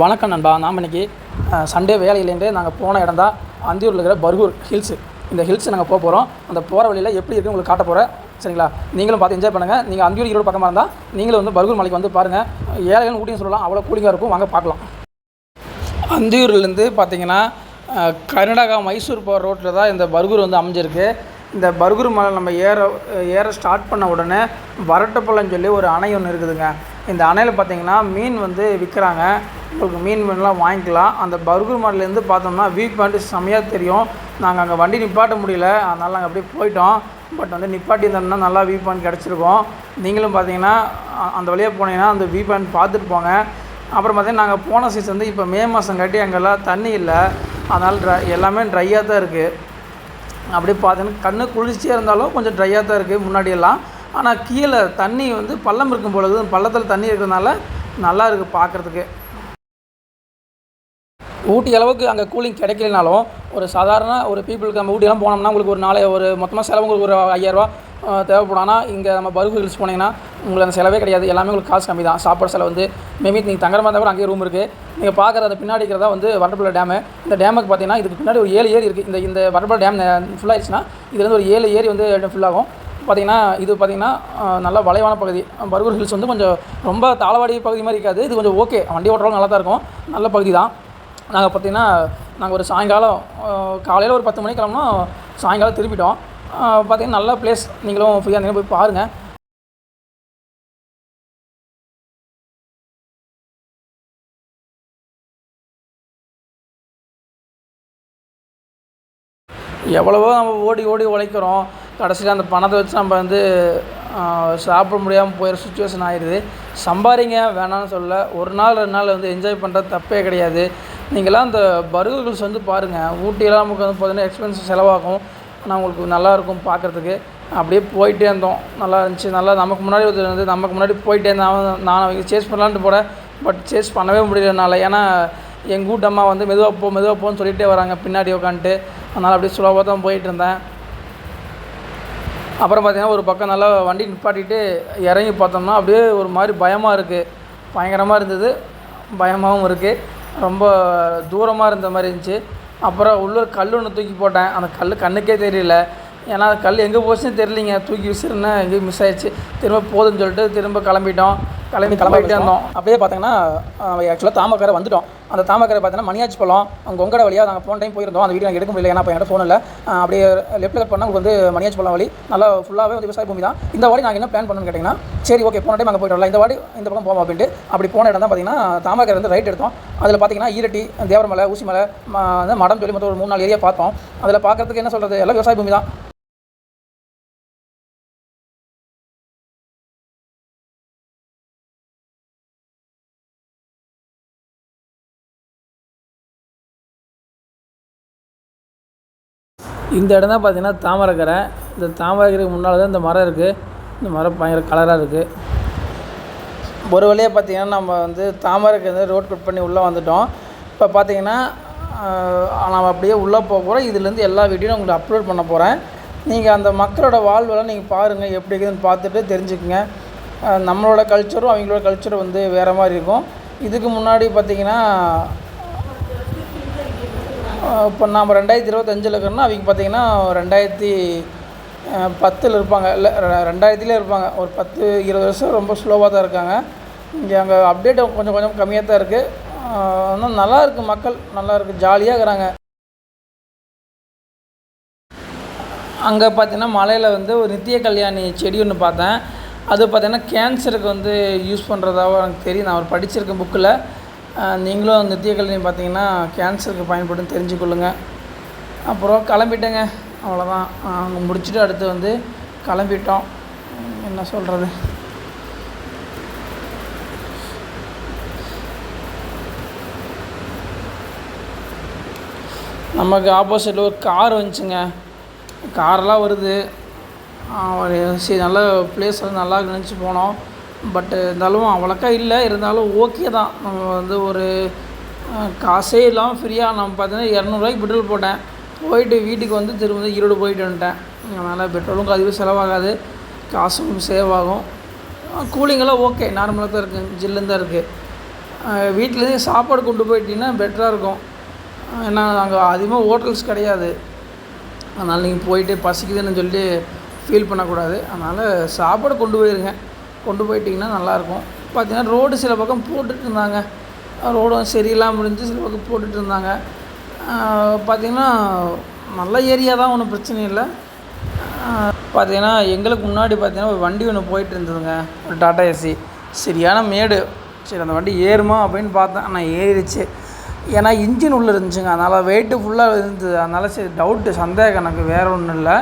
வணக்கம் நண்பா. நாம் இன்னைக்கு சண்டே வேலையிலேருந்து நாங்கள் போன இடம் தான் அந்தியூரில் இருக்கிற பர்கூர் ஹில்ஸு. இந்த ஹில்ஸ் நாங்கள் போக போகிறோம் அந்த போகிற வழியில் எப்படி இருக்குன்னு உங்களுக்கு காட்ட போகிறேன் சரிங்களா? நீங்களும் பார்த்து என்ஜாய் பண்ணுங்கள் நீங்கள் அந்தியூர் ஈரோடு பக்கமாக இருந்தால் நீங்களும் வந்து பர்கூர் மலைக்கு வந்து பாருங்கள் ஏழைகள் ஊட்டியும் சொல்லலாம். அவ்வளோ கூலிங்காக இருக்கும். வாங்க பார்க்கலாம். அந்தியூர்லேருந்து பார்த்தீங்கன்னா கர்நாடகா மைசூர் போகிற ரோட்டில் தான் இந்த பர்கூர் வந்து அமைஞ்சிருக்கு. இந்த பர்கூர் மலை நம்ம ஏற ஏற ஸ்டார்ட் பண்ண உடனே வரட்டப்பள்ளம் சொல்லி ஒரு அணை ஒன்று இருக்குதுங்க. இந்த அணையில் பார்த்தீங்கன்னா மீன் வந்து விற்கிறாங்க. உங்களுக்கு மீன் மீன்லாம் வாங்கிக்கலாம். அந்த பர்கூர் மாடலேருந்து பார்த்தோம்னா வியூ பாயிண்ட் செம்மையாக தெரியும். நாங்கள் அங்கே வண்டி நிப்பாட்ட முடியல. அதனால் நாங்கள் அப்படியே போயிட்டோம். பட் வந்து நிப்பாட்டி இருந்தோம்னா நல்லா வியூ பாயிண்ட் கிடச்சிருக்கும். நீங்களும் பார்த்தீங்கன்னா அந்த வழியாக போனீங்கன்னா அந்த வியூ பாயிண்ட் பார்த்துட்டு போங்க. அப்புறம் பார்த்தீங்கன்னா நாங்கள் போன சீசன் வந்து இப்போ மே மாதம் காட்டி அங்கெல்லாம் தண்ணி இல்லை. அதனால் ட்ரை எல்லாமே ட்ரையாக தான் இருக்குது அப்படியே பார்த்தீங்கன்னா கண்ணு குளிர்ச்சியாக இருந்தாலும் கொஞ்சம் ட்ரையாக தான் இருக்குது முன்னாடியெல்லாம். ஆனால் கீழே தண்ணி வந்து பள்ளம் இருக்கும் பொழுது பள்ளத்தில் தண்ணி இருக்கிறதுனால நல்லா இருக்குது பார்க்குறதுக்கு. ஊட்டி அளவுக்கு அங்கே கூலிங் கிடைக்கலனாலும் ஒரு சாதாரண ஒரு பீப்புளுக்கு நம்ம ஊட்டிலாம் போனோம்னா உங்களுக்கு ஒரு நாளை ஒரு மொத்தமாக செலவு உங்களுக்கு ஒரு ஐயாயிரரூவா தேவைப்படும். ஆனால் இங்கே நம்ம பருகு ஹில்ஸ் போனீங்கன்னா உங்களுக்கு அந்த செலவே கிடையாது. எல்லாமே உங்களுக்கு காசு கம்மி தான். சாப்பாடு செலவு வந்து மேபி நீங்கள் தங்குற மாதிரி கூட அங்கேயே ரூம் இருக்குது நீங்கள் பார்க்குற அந்த பின்னாடி இருக்கிறதா வந்து வடப்பள்ள டேமு இந்த டேமுக்கு பார்த்தீங்கன்னா இதுக்கு பின்னாடி ஒரு ஏழு ஏரி இருக்குது இந்த இந்த வடப்பள்ள டேம் ஃபுல்லாகிடுச்சுன்னா இதுலேருந்து ஒரு ஏழு ஏரி வந்து ஃபுல்லாகும் பார்த்தீங்கன்னா இது பார்த்தீங்கன்னா நல்லா நல்ல வளைவான பகுதி. பர்கூர் ஹில்ஸ் வந்து கொஞ்சம் ரொம்ப தாளவாடி பகுதி மாதிரி இருக்காது. இது கொஞ்சம் ஓகே வண்டி ஓட்டுறவங்க நல்லா தான் இருக்கும். நல்ல பகுதி தான். நாங்கள் பார்த்தீங்கன்னா நாங்கள் ஒரு சாயங்காலம் காலையில் ஒரு பத்து மணிக்கு கிளம்புனோம் சாயங்காலம் திருப்பிட்டோம் பார்த்திங்கன்னா நல்ல பிளேஸ் நீங்களும் ஃப்ரீயாக இருந்தீங்கன்னா போய் பாருங்கள் எவ்வளவோ நம்ம ஓடி ஓடி உழைக்கிறோம். கடைசியில் அந்த பணத்தை வச்சு நம்ம வந்து சாப்பிட முடியாமல் போயிடுற சுச்சுவேஷன் ஆயிடுது சம்பாதிங்க வேணாம்னு சொல்ல ஒரு நாள் ரெண்டு நாள் வந்து என்ஜாய் பண்ணுறது தப்பே கிடையாது. நீங்களாம் அந்த பர்கர்ஸ் வந்து பாருங்கள் ஊட்டியெல்லாம் நமக்கு வந்து பார்த்தீங்கன்னா எக்ஸ்பென்ஸ் செலவாகும். ஆனால் உங்களுக்கு நல்லாயிருக்கும் பார்க்குறதுக்கு அப்படியே போயிட்டே இருந்தோம். நல்லா இருந்துச்சு. நல்லா நமக்கு முன்னாடி ஒருத்தர் வந்து நமக்கு முன்னாடி போயிட்டே இருந்தால் நான் அவங்க சேஸ் பண்ணலான்ட்டு போட பட் சேஸ் பண்ணவே முடியல என்னால் ஏன்னா எங்கள் வீட்டு அம்மா வந்து மெதுவாக போ மெதுவாக போன்னு சொல்லிகிட்டே வராங்க. பின்னாடி உட்காந்துட்டு அதனால் அப்படியே ஸ்லோவாக தான் போயிட்டு இருந்தேன். அப்புறம் பார்த்தீங்கன்னா ஒரு பக்கம் நல்லா வண்டி நிப்பாட்டிட்டு இறங்கி பார்த்தோம்னா அப்படியே ஒரு மாதிரி பயமாக இருக்குது பயங்கரமாக இருந்தது. பயமாகவும் இருக்குது ரொம்ப தூரமாக இருந்த மாதிரி இருந்துச்சு. அப்புறம் உள்ள கல் ஒன்று தூக்கி போட்டேன். அந்த கல் கண்ணுக்கே தெரியல. ஏன்னா அந்த கல் எங்கே போச்சுன்னு தெரியலிங்க. தூக்கி விசிறுனேன் எங்கேயும் மிஸ் ஆயிடுச்சு. திரும்ப போதுன்னு சொல்லிட்டு திரும்ப கிளம்பிட்டோம். கிளம்பி கிளம்பிட்டே இருந்தோம். அப்படியே பார்த்தீங்கன்னா ஆக்சுவலாக தாமக்கரை வந்துட்டோம். அந்த தாமக்கரை பார்த்தீங்கன்னா மணியாச்சி பழம் அங்கே உங்கட வழியாக நாங்கள் போன டைம் போயிருந்தோம். அந்த வீடியோ நாங்கள் எடுக்க முடியல ஏன்னா இப்போ என்கிட்ட ஃபோன் இல்லை. அப்படியே லெஃப்ட் கட் பண்ணால் உங்களுக்கு வந்து மணியாச்சி பழம் வழி. நல்லா ஃபுல்லாகவே வந்து விவசாய பூமி தான். இந்த வாடி நாங்கள் என்ன பிளான் பண்ணணும்னு கேட்டிங்கன்னா சரி ஓகே போன டைம் அங்கே போயிட்டு வரலாம். இந்த வாடி இந்த பக்கம் போவோம் அப்படின்ட்டு அப்படி போன இடம் தான் பார்த்தீங்கன்னா தாமக்கரை வந்து ரைட் எடுத்தோம். அதில் பார்த்தீங்கன்னா ஈரட்டி தேவரமலை ஊசிமலை மடம் சொல்லி மொத்தம் ஒரு மூணு நாலு ஏரியா பார்த்தோம். அதில் பார்க்குறதுக்கு என்ன சொல்கிறது எல்லாம் விவசாய பூமி தான். இந்த இடம் தான் பார்த்தீங்கன்னா தாமரைக்கரை. இந்த தாமரைக்கரைக்கு முன்னால் தான் இந்த மரம் இருக்குது இந்த மரம் பயங்கர கலராக இருக்குது ஒரு வழியாக பார்த்தீங்கன்னா நம்ம வந்து தாமரைக்கரை வந்து ரோட் கட் பண்ணி உள்ளே வந்துட்டோம். இப்போ பார்த்திங்கன்னா நம்ம அப்படியே உள்ளே போக போகிறோம் இதுலேருந்து எல்லா வீடியோ உங்களுக்கு அப்லோட் பண்ண போகிறேன் நீங்கள் அந்த மக்களோட வாழ்வெல்லாம் நீங்கள் பாருங்கள் எப்படி இருக்குதுன்னு பார்த்துட்டு தெரிஞ்சுக்குங்க. நம்மளோட கல்ச்சரும் அவங்களோட கல்ச்சரும் வந்து வேறு மாதிரி இருக்கும். இதுக்கு முன்னாடி பார்த்தீங்கன்னா இப்போ நாம் ரெண்டாயிரத்தி இருபத்தஞ்சில் இருக்கிறோன்னா அவங்க பார்த்தீங்கன்னா ரெண்டாயிரத்தி பத்தில் இருப்பாங்க. இல்லை ரெண்டாயிரத்திலே இருப்பாங்க. ஒரு பத்து இருபது வருஷம் ரொம்ப ஸ்லோவாக தான் இருக்காங்க. இங்கே அங்கே அப்டேட் கொஞ்சம் கொஞ்சம் கம்மியாக தான் இருக்குது ஆனால் நல்லா இருக்குது மக்கள். நல்லா இருக்குது ஜாலியாக இருக்கிறாங்க. அங்கே பார்த்தீங்கன்னா மலையில் வந்து ஒரு நித்திய கல்யாணி செடி ஒன்று பார்த்தேன். அது பார்த்தீங்கன்னா கேன்சருக்கு வந்து யூஸ் பண்ணுறதாகவும் எனக்கு தெரியும். நான் அவர் படிச்சிருக்கேன் புக்கில் நீங்களும் நித்திய கல்யாணி பார்த்தீங்கன்னா கேன்சருக்கு பயன்படும் தெரிஞ்சுக்கொள்ளுங்க. அப்புறம் கிளம்பிட்டேங்க. அவ்வளோதான் அங்கே முடிச்சுட்டு அடுத்து வந்து கிளம்பிட்டோம். என்ன சொல்கிறது நமக்கு ஆப்போசிட்டில் ஒரு கார் வந்துச்சுங்க. காரெல்லாம் வருது. ஒரு சரி நல்ல பிளேஸ் வந்து நல்லா நினச்சி போனோம். பட்டு இருந்தாலும் அவ்வளோக்கா இல்லை. இருந்தாலும் ஓகே தான். நம்ம வந்து ஒரு காசே இல்லாமல் ஃப்ரீயாக நம்ம பார்த்தீங்கன்னா இரநூறுவாய்க்கு பெட்ரோல் போட்டேன். போயிட்டு வீட்டுக்கு வந்து திரும்ப வந்து ஈரோடு போயிட்டு வந்துட்டேன். அதனால் பெட்ரோலும் அதிகம் செலவாகாது. காசும் சேவ் ஆகும். கூலிங்கெல்லாம் ஓகே நார்மலாக தான் இருக்குது ஜில்லுன்னு தான் இருக்குது வீட்டிலேருந்து சாப்பாடு கொண்டு போயிட்டீங்கன்னா பெட்டராக இருக்கும். ஏன்னா அங்கே அதிகமாக ஹோட்டல்ஸ் கிடையாது. அதனால் நீங்கள் போயிட்டு பசிக்குதுன்னு சொல்லிட்டு ஃபீல் பண்ணக்கூடாது. அதனால் சாப்பாடு கொண்டு போயிருங்க. கொண்டு போயிட்டிங்கன்னா நல்லாயிருக்கும். பார்த்தீங்கன்னா ரோடு சில பக்கம் போட்டுட்டு இருந்தாங்க ரோடும் சரியில்லாமல் இருந்துச்சு சில பக்கம் போட்டுட்டு இருந்தாங்க பார்த்திங்கன்னா நல்ல ஏரியா தான் ஒன்றும் பிரச்சனை இல்லை. பார்த்திங்கன்னா எங்களுக்கு முன்னாடி பார்த்திங்கன்னா ஒரு வண்டி ஒன்று போயிட்டு இருந்ததுங்க ஒரு டாட்டா ஏசி. சரியான மேடு. சரி அந்த வண்டி ஏறுமா அப்படின்னு பார்த்தேன். ஆனால் ஏறிடுச்சு. ஏன்னா இன்ஜின் உள்ளே இருந்துச்சுங்க. அதனால் வெயிட்டு ஃபுல்லாக இருந்தது. அதனால் சரி டவுட்டு சந்தேகம் எனக்கு. வேறு ஒன்றும் இல்லை.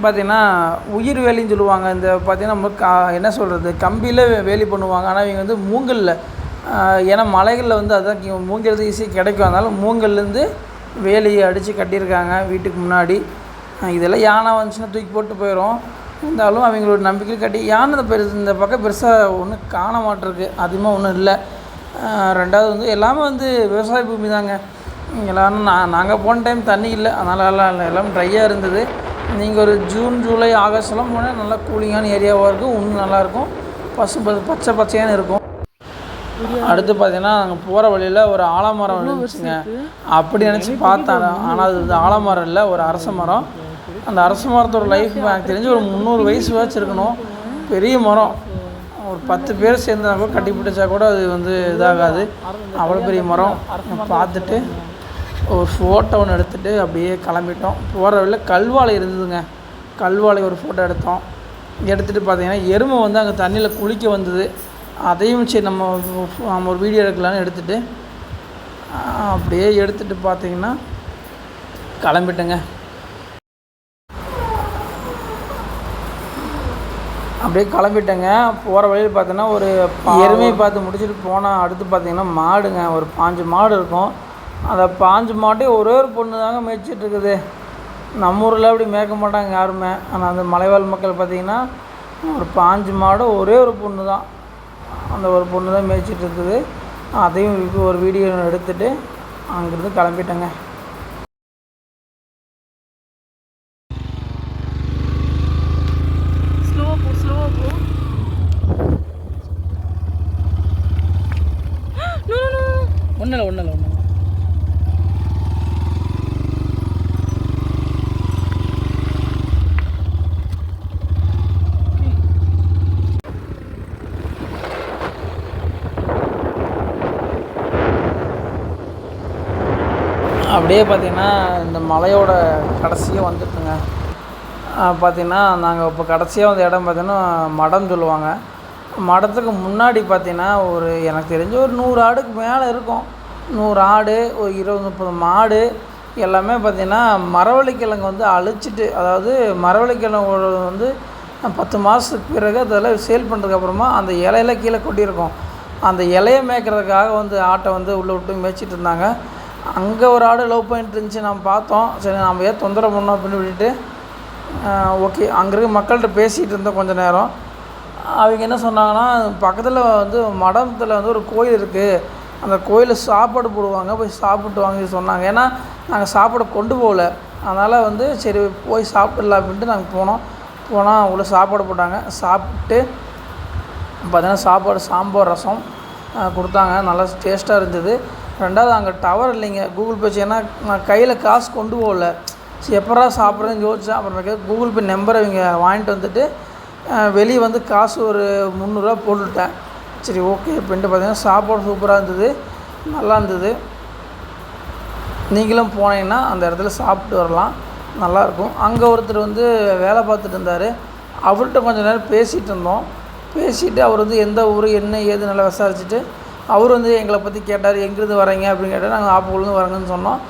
பார்த்திங்கன்னா உயிர் வேலின்னு சொல்லுவாங்க. இந்த பார்த்திங்கன்னா நம்ம கா என்ன சொல்கிறது கம்பியில் வேலி பண்ணுவாங்க. ஆனால் இவங்க வந்து மூங்கலில். ஏன்னா மலைகளில் வந்து அதுதான் மூங்கிறது ஈஸியாக கிடைக்கும். அதனால் மூங்கல்லேருந்து வேலியை அடித்து கட்டியிருக்காங்க வீட்டுக்கு முன்னாடி. இதெல்லாம் யானை வந்துச்சுன்னா தூக்கி போட்டு போயிடும் இருந்தாலும் அவங்களோட நம்பிக்கை கட்டி யானை பெருசு இந்த பக்கம் பெருசாக ஒன்றும் காண மாட்டிருக்கு. அதிகமாக ஒன்றும் இல்லை. ரெண்டாவது வந்து எல்லாமே வந்து விவசாய பூமி தாங்க. எல்லாரும் நான் நாங்கள் போன டைம் தண்ணி இல்லை. அதனால் எல்லாம் இல்லை எல்லாம் ட்ரையாக இருந்தது. நீங்கள் ஒரு ஜூன் ஜூலை ஆகஸ்ட்லாம் போனால் நல்லா கூலிங்கான ஏரியாவாக இருக்கும். இன்னும் நல்லாயிருக்கும் பசு பச்சை பச்சையான இருக்கும். அடுத்து பார்த்தீங்கன்னா நாங்கள் போகிற வழியில் ஒரு ஆலமரம் இருந்துச்சுங்க. அப்படி நினச்சி பார்த்தேன் ஆனால் அது ஆலமரம் இல்லை ஒரு அரச மரம். அந்த அரச மரத்தோட லைஃப் எனக்கு தெரிஞ்சு ஒரு முந்நூறு வயசு வச்சுருக்கணும். பெரிய மரம். ஒரு பத்து பேர் சேர்ந்தா கூட கட்டி பிடிச்சா கூட அது வந்து இதாகாது. அவ்வளோ பெரிய மரம். பார்த்துட்டு ஒரு ஃபோட்டோ ஒன்று எடுத்துகிட்டு அப்படியே கிளம்பிட்டோம். போகிற வழியில் கல்வாழை இருந்ததுங்க. கல்வாழை ஒரு ஃபோட்டோ எடுத்தோம். எடுத்துகிட்டு பார்த்தீங்கன்னா எருமை வந்து அங்கே தண்ணியில் குளிக்க வந்தது. அதையும் சரி நம்ம நம்ம ஒரு வீடியோ எடுக்கலான்னு எடுத்துகிட்டு அப்படியே எடுத்துகிட்டு பார்த்தீங்கன்னா கிளம்பிட்டேங்க. அப்படியே கிளம்பிட்டேங்க. போகிற வழியில் பார்த்தோன்னா ஒரு எருமையை பார்த்து முடிச்சுட்டு போனால் அடுத்து பார்த்தீங்கன்னா மாடுங்க. ஒரு பாஞ்சு மாடு இருக்கும். அந்த பாஞ்சு மாட்டையும் ஒரே ஒரு பொண்ணு தாங்க மேய்ச்சிட்டு இருக்குது. நம்ம ஊரில் அப்படி மேய்க்க மாட்டாங்க யாருமே. ஆனால் அந்த மலைவாழ் மக்கள் பார்த்திங்கன்னா ஒரு பாஞ்சு மாடு ஒரே ஒரு பொண்ணு தான். அந்த ஒரு பொண்ணு தான் மேய்ச்சிட்டு இருக்குது. அதையும் ஒரு வீடியோ எடுத்துகிட்டு அங்கேருந்து கிளம்பிட்டேங்க. அப்படியே பார்த்திங்கன்னா இந்த மலையோட கடைசியாக வந்துட்டுங்க பார்த்திங்கன்னா நாங்கள் இப்போ கடைசியாக வந்த இடம் பார்த்திங்கன்னா மடம் சொல்லுவாங்க. மடத்துக்கு முன்னாடி பார்த்திங்கன்னா ஒரு எனக்கு தெரிஞ்ச ஒரு நூறு ஆடுக்கு மேலே இருக்கும். நூறு ஆடு ஒரு இருபது முப்பது மாடு எல்லாமே பார்த்திங்கன்னா மரவள்ளிக்கிழங்கு வந்து அழிச்சிட்டு அதாவது மரவள்ளிக்கிழங்கு வந்து பத்து மாதத்துக்கு பிறகு அதெல்லாம் சேல் பண்ணுறதுக்கப்புறமா அந்த இலையில கீழே கொட்டியிருக்கும். அந்த இலையை மேய்க்கிறதுக்காக வந்து ஆட்டை வந்து உள்ளே விட்டு மேய்ச்சிட்டு இருந்தாங்க. அங்கே ஒரு ஆடு லவ் பண்ணிட்டு இருந்துச்சு நம்ம பார்த்தோம். சரி நம்ம ஏன் தொந்தரவு பண்ணோம் அப்படின்னு விட்டுட்டு ஓகே அங்கே இருக்க மக்கள்கிட்ட பேசிகிட்டு இருந்தோம் கொஞ்சம் நேரம். அவங்க என்ன சொன்னாங்கன்னா பக்கத்தில் வந்து மடத்தில் வந்து ஒரு கோயில் இருக்குது அந்த கோயிலில் சாப்பாடு போடுவாங்க போய் சாப்பிட்டு வாங்கி சொன்னாங்க. ஏன்னா நாங்கள் சாப்பாடு கொண்டு போகல. அதனால் வந்து சரி போய் சாப்பிடலாம் அப்படின்ட்டு நாங்கள் போனோம். போனால் அவ்வளோ சாப்பாடு போட்டாங்க. சாப்பிட்டு பார்த்தீங்கன்னா சாப்பாடு சாம்பார் ரசம் கொடுத்தாங்க. நல்லா டேஸ்ட்டாக இருந்தது. ரெண்டாவது அங்கே டவர் இல்லைங்க. கூகுள் பே ஏன்னா நான் கையில் காசு கொண்டு போகல. சரி எப்படா சாப்பிட்றேன்னு யோசித்தேன் அப்புறமேக்கு கூகுள் பே நம்பரை இவங்க வாங்கிட்டு வந்துட்டு வெளியே வந்து காசு ஒரு முந்நூறுரூவா போட்டுவிட்டேன் சரி ஓகே அப்படின்ட்டு பார்த்தீங்கன்னா சாப்பாடு சூப்பராக இருந்தது. நல்லா இருந்தது. நீங்களும் போனீங்கன்னா அந்த இடத்துல சாப்பிட்டு வரலாம். நல்லாயிருக்கும் அங்கே ஒருத்தர் வந்து வேலை பார்த்துட்டு இருந்தார். அவர்கிட்ட கொஞ்சம் நேரம் பேசிகிட்டு இருந்தோம். பேசிவிட்டு அவர் வந்து எந்த ஊர் என்ன ஏது நல்லா விசாரிச்சுட்டு அவர் வந்து எங்களை பற்றி கேட்டார் எங்கேருந்து வரீங்க அப்படின்னு கேட்டார். நாங்கள் ஆப்பூர்லேருந்து வரேங்கன்னு சொன்னோம்.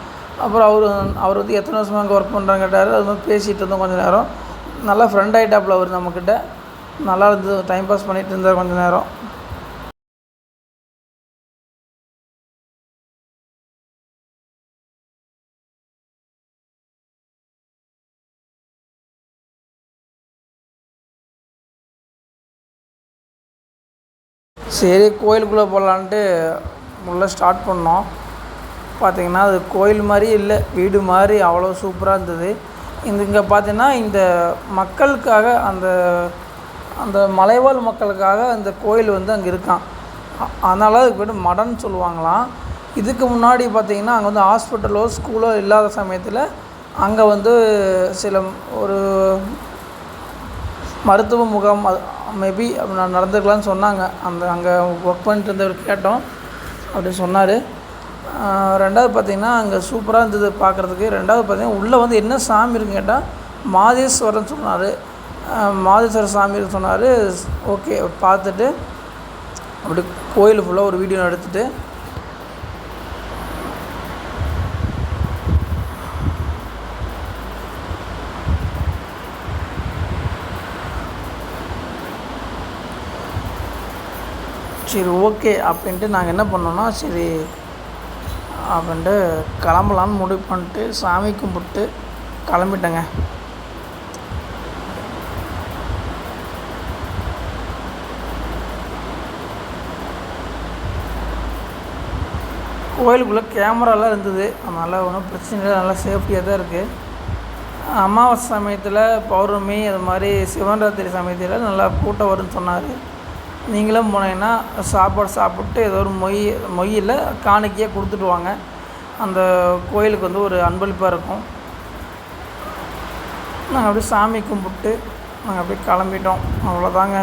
அப்புறம் அவர் அவர் வந்து எத்தனை வருஷமாக அங்கே ஒர்க் பண்ணுறாங்க கேட்டார். அது மாதிரி பேசிகிட்டு இருந்தோம் கொஞ்சம் நேரம். நல்லா ஃப்ரெண்ட் ஆகிட்டாப்புல அவர் நம்மக்கிட்ட நல்லா இருந்தது டைம் பாஸ் பண்ணிகிட்டு இருந்தார் கொஞ்சம் நேரம். சரி கோயிலுக்குள்ளே போகலான்ட்டு உள்ளே ஸ்டார்ட் பண்ணோம். பார்த்திங்கன்னா அது கோயில் மாதிரி இல்லை வீடு மாதிரி அவ்வளோ சூப்பராக இருந்தது. இந்த இங்கே பார்த்திங்கன்னா இந்த மக்களுக்காக அந்த அந்த மலைவாழ் மக்களுக்காக இந்த கோயில் வந்து அங்கே இருக்கான். அதனால் அதனால அதுக்கு பேர் மடம்னு சொல்லுவாங்களாம். இதுக்கு முன்னாடி பார்த்திங்கன்னா அங்கே வந்து ஹாஸ்பிட்டலோ ஸ்கூலோ இல்லாத சமயத்தில் அங்கே வந்து சில ஒரு மருத்துவ முகாம் மேபி நான் நடந்துக்கலாம்னு சொன்னாங்க. அந்த அங்கே ஒர்க் பண்ணிட்டு இருந்தவர் கேட்டோம். அப்படின்னு சொன்னார். ரெண்டாவது பார்த்திங்கன்னா அங்கே சூப்பராக இருந்தது பார்க்குறதுக்கு ரெண்டாவது பார்த்திங்கன்னா உள்ளே வந்து என்ன சாமி இருக்குன்னு கேட்டால் மாதேஸ்வரன் சொன்னார். மாதேஸ்வரர் சாமி சொன்னார். ஓகே பார்த்துட்டு அப்படி கோயில் ஃபுல்லாக ஒரு வீடியோ எடுத்துகிட்டு சரி ஓகே அப்படின்ட்டு நாங்கள் என்ன பண்ணோன்னா சரி அப்படின்ட்டு கிளம்பலான்னு முடிவு பண்ணிட்டு சாமி கும்பிட்டு கிளம்பிட்டேங்க. கோயிலுக்குள்ளே கேமராலாம் இருந்தது. அதனால் ஒன்றும் பிரச்சனை இல்லை. நல்லா சேஃப்டியாக தான் இருக்குது அமாவாசை சமயத்தில் பௌர்ணமி அது மாதிரி சிவன் ராத்திரி சமயத்தில் நல்லா கூட்டம் வரும்னு சொன்னார். நீங்களும் போனீங்கன்னா சாப்பாடு சாப்பிட்டு ஏதோ ஒரு மொய் மொய்யில் காணிக்கையாக கொடுத்துட்டு வாங்க. அந்த கோயிலுக்கு வந்து ஒரு அன்பளிப்பாக இருக்கும். நாங்கள் அப்படியே சாமி கும்பிட்டு நாங்கள் அப்படியே கிளம்பிட்டோம். அவ்வளோதாங்க